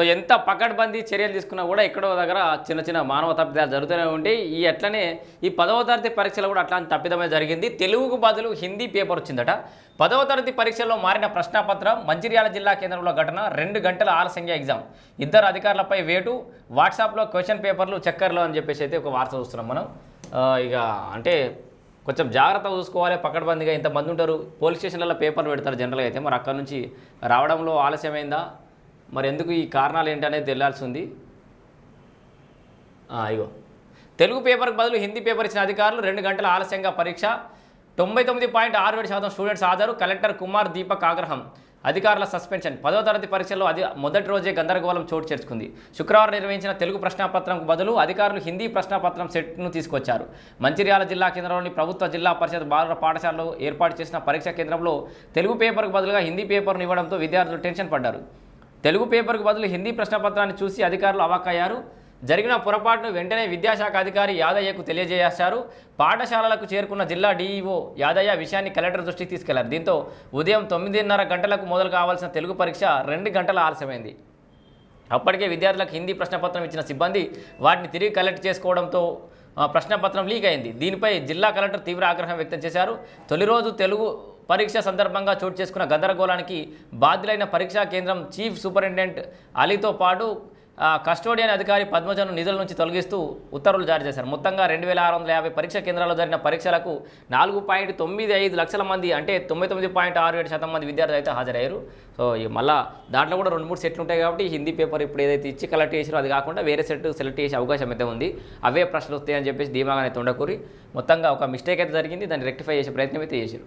So ఎంత పకడ్బందీ చర్యలు తీసుకున్నా కూడా ఎక్కడో దగ్గర చిన్న చిన్న మానవ తప్పిదాలు జరుగుతూనే ఉంటాయి. ఈ అట్లనే ఈ పదవ తరగతి పరీక్షలు కూడా అట్లాంటి తప్పిదమే జరిగింది. తెలుగుకు బదులు హిందీ పేపర్ వచ్చిందట. పదవ తరగతి పరీక్షల్లో మారిన ప్రశ్నపత్రం మంచిర్యాల జిల్లా కేంద్రంలో ఘటన రెండు గంటల ఆలస్యంగా ఎగ్జామ్. ఇద్దరు అధికారులపై వేటు వాట్సాప్లో క్వశ్చన్ పేపర్లు చక్కర్లు అని చెప్పేసి అయితే ఒక వార్త చూస్తున్నాం మనం. ఇక అంటే కొంచెం జాగ్రత్తగా చూసుకోవాలి పకడ్బందీగా ఇంతమంది ఉంటారు. పోలీస్ స్టేషన్లలో పేపర్లు పెడతారు జనరల్గా అయితే. మరి అక్కడ నుంచి రావడంలో ఆలస్యమైందా? మరి ఎందుకు ఈ కారణాలు ఏంటనేది తెలియాల్సి ఉంది అయ్యో ఇగో. తెలుగు పేపర్కి బదులు హిందీ పేపర్ ఇచ్చిన అధికారులు రెండు గంటల ఆలస్యంగా పరీక్ష. తొంభై తొమ్మిది పాయింట్ ఆరు ఏడు శాతం స్టూడెంట్స్ హాజరు. కలెక్టర్ కుమార్ దీపక్ ఆగ్రహం. అధికారుల సస్పెన్షన్. పదో తరగతి పరీక్షల్లో అది మొదటి రోజే గందరగోళం చోటు చేర్చుకుంది శుక్రవారం నిర్వహించిన తెలుగు ప్రశ్నాపత్రంకు బదులు అధికారులు హిందీ ప్రశ్నాపత్రం సెట్ను తీసుకొచ్చారు. మంచిర్యాల జిల్లా కేంద్రంలోని ప్రభుత్వ జిల్లా పరిషత్ బాలుర పాఠశాలలో ఏర్పాటు చేసిన పరీక్షా కేంద్రంలో తెలుగు పేపర్కు బదులుగా హిందీ పేపర్ను ఇవ్వడంతో విద్యార్థులు టెన్షన్ పడ్డారు. తెలుగు పేపర్కు బదులు హిందీ ప్రశ్నపత్రాన్ని చూసి అధికారులు అవాక్కయ్యారు. జరిగిన పొరపాటును వెంటనే విద్యాశాఖ అధికారి యాదయ్యకు తెలియజేశారు. పాఠశాలలకు చేరుకున్న జిల్లా డీఈఓ యాదయ్య విషయాన్ని కలెక్టర్ దృష్టికి తీసుకెళ్ళారు. దీంతో ఉదయం తొమ్మిదిన్నర గంటలకు మొదలు కావాల్సిన తెలుగు పరీక్ష రెండు గంటల ఆలస్యమైంది. అప్పటికే విద్యార్థులకు హిందీ ప్రశ్నపత్రం ఇచ్చిన సిబ్బంది వాటిని తిరిగి కలెక్ట్ చేసుకోవడంతో ప్రశ్నపత్రం లీక్ అయింది. దీనిపై జిల్లా కలెక్టర్ తీవ్ర ఆగ్రహం వ్యక్తం చేశారు. తొలి రోజు తెలుగు పరీక్ష సందర్భంగా చోటు చేసుకున్న గందరగోళానికి బాధ్యులైన పరీక్షా కేంద్రం చీఫ్ సూపరింటెండెంట్ అలీతో పాటు కస్టోడియన్ అధికారి పద్మజను నిధుల నుంచి తొలగిస్తూ ఉత్తర్వులు జారీ చేశారు. మొత్తంగా రెండు వేల ఆరు వందల యాభై పరీక్ష కేంద్రాల్లో జరిగిన పరీక్షలకు నాలుగు పాయింట్ తొమ్మిది ఐదు లక్షల మంది అంటే తొంభై తొమ్మిది పాయింట్ ఆరు ఏడు శాతం మంది విద్యార్థులు అయితే హాజరయ్యారు. సో మళ్ళీ మళ్ళా దాంట్లో కూడా రెండు మూడు సెట్లు ఉంటాయి కాబట్టి హిందీ పేపర్ ఇప్పుడు ఏదైతే ఇచ్చి కలెక్ట్ చేసారో అది కాకుండా వేరే సెట్ సెలెక్ట్ చేసే అవకాశం అయితే ఉంది. అవే ప్రశ్నలు వస్తాయని చెప్పేసి ధీమాగా అయితే ఉండకూరి మొత్తంగా ఒక మిస్టేక్ అయితే జరిగింది. దాన్ని రెక్టిఫై చేసే ప్రయత్నం అయితే చేశారు.